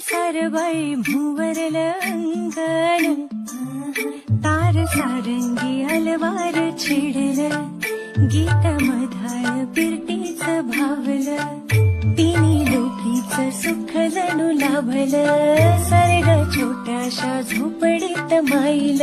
सारबाई भुवरल अंगण तार सारंगी अलवार छिडल गीत मधाळ पिरतीच भावल तिनी लोकीच सुख जणू लाभल सर्ग छोट्याशा झोपडीत माईल